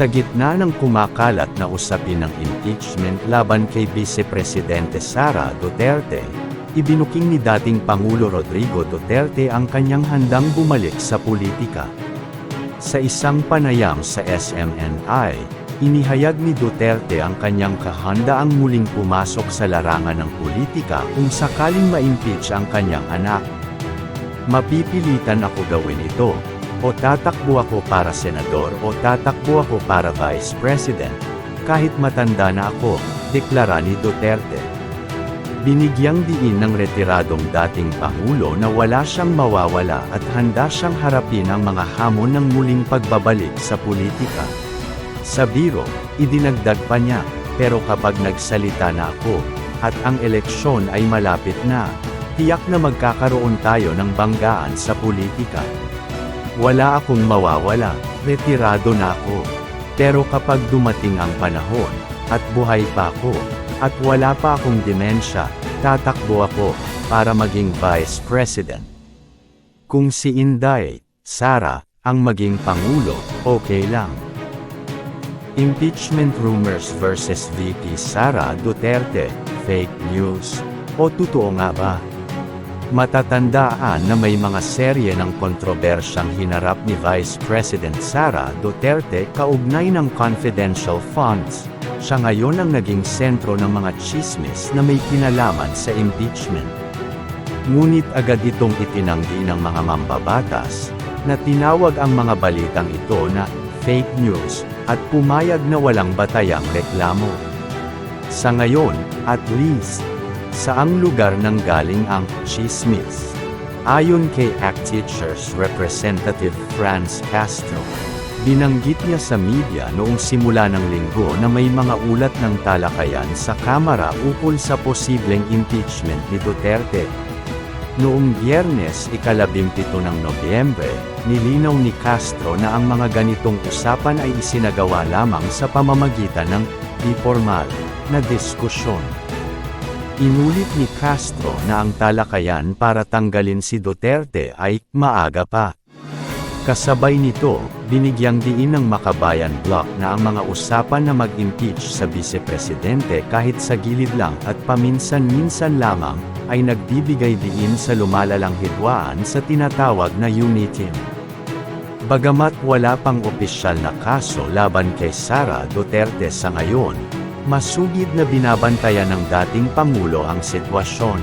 Sa gitna ng kumakalat na usapin ng impeachment laban kay Vice Presidente Sara Duterte, ibinuking ni dating Pangulo Rodrigo Duterte ang kanyang handang bumalik sa politika. Sa isang panayam sa SMNI, inihayag ni Duterte ang kanyang kahandaang muling pumasok sa larangan ng politika kung sakaling ma-impeach ang kanyang anak. Mapipilitan ako gawin ito, o tatakbo ako para senador o tatakbo ako para vice president, kahit matanda na ako, deklara ni Duterte. Binigyang diin ng retiradong dating Pangulo na wala siyang mawawala at handa siyang harapin ang mga hamon ng muling pagbabalik sa politika. Sa biro, idinagdag pa niya, pero kapag nagsalita na ako, at ang eleksyon ay malapit na, tiyak na magkakaroon tayo ng banggaan sa politika. Wala akong mawawala, retirado na ako. Pero kapag dumating ang panahon, at buhay pa ako, at wala pa akong demensya, tatakbo ako, para maging Vice President. Kung si Inday, Sara, ang maging Pangulo, okay lang. Impeachment rumors versus VP Sara Duterte, fake news, o totoo nga ba? Matatandaan na may mga serye ng kontrobersyang hinarap ni Vice President Sara Duterte kaugnay ng confidential funds. Siya ngayon ang naging sentro ng mga chismis na may kinalaman sa impeachment. Ngunit agad itong itinanggi ng mga mambabatas, na tinawag ang mga balitang ito na fake news, at pumayag na walang batayang reklamo. Sa ngayon, at least, Saang lugar nang galing ang chismis? Ayon kay ACT Teachers Representative Franz Castro, binanggit niya sa media noong simula ng linggo na may mga ulat ng talakayan sa Kamara ukol sa posibleng impeachment ni Duterte. Noong biyernes ikalabimpito ng Nobyembre, nilinaw ni Castro na ang mga ganitong usapan ay isinagawa lamang sa pamamagitan ng di formal na diskusyon. Inulit ni Castro na ang talakayan para tanggalin si Duterte ay maaga pa. Kasabay nito, binigyang diin ng Makabayan Block na ang mga usapan na mag-impeach sa vice-presidente kahit sa gilid lang at paminsan-minsan lamang, ay nagbibigay diin sa lumalalang hidwaan sa tinatawag na unitim. Bagamat wala pang opisyal na kaso laban kay Sara Duterte sa ngayon, Masugid na binabantayan ng dating Pangulo ang sitwasyon.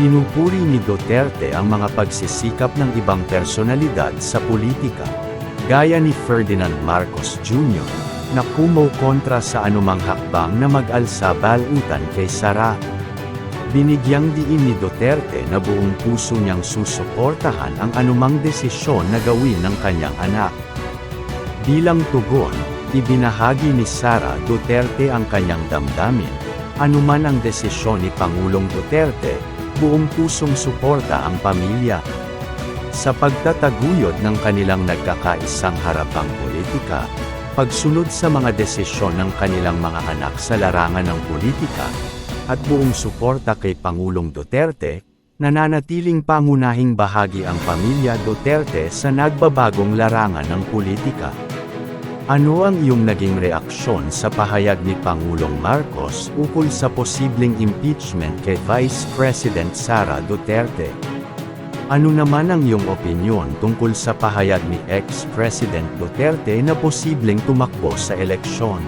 Pinupuri ni Duterte ang mga pagsisikap ng ibang personalidad sa politika, gaya ni Ferdinand Marcos Jr., na kontra sa anumang hakbang na mag-alsa balutan kay Sara. Binigyang diin ni Duterte na buong puso niyang susuportahan ang anumang desisyon na gawin ng kanyang anak. Bilang tugon, Ibinahagi ni Sara Duterte ang kanyang damdamin. Anuman ang desisyon ni Pangulong Duterte, buong pusong suporta ang pamilya. Sa pagtataguyod ng kanilang nagkakaisang harapang politika, pagsunod sa mga desisyon ng kanilang mga anak sa larangan ng politika, at buong suporta kay Pangulong Duterte, nananatiling pangunahing bahagi ang pamilya Duterte sa nagbabagong larangan ng politika. Ano ang iyong naging reaksyon sa pahayag ni Pangulong Marcos ukol sa posibleng impeachment kay Vice President Sara Duterte? Ano naman ang iyong opinyon tungkol sa pahayag ni ex-President Duterte na posibleng tumakbo sa eleksyon?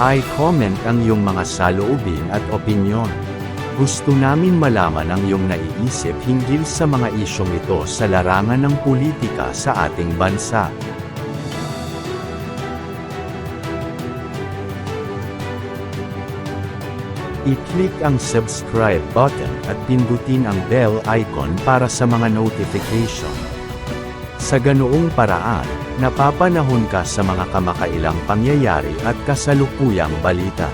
I-comment ang iyong mga saloobin at opinyon. Gusto namin malaman ang iyong naiisip hinggil sa mga isyong ito sa larangan ng politika sa ating bansa. I-click ang subscribe button at pindutin ang bell icon para sa mga notification. Sa ganoong paraan, napapanahon ka sa mga kamakailang pangyayari at kasalukuyang balita.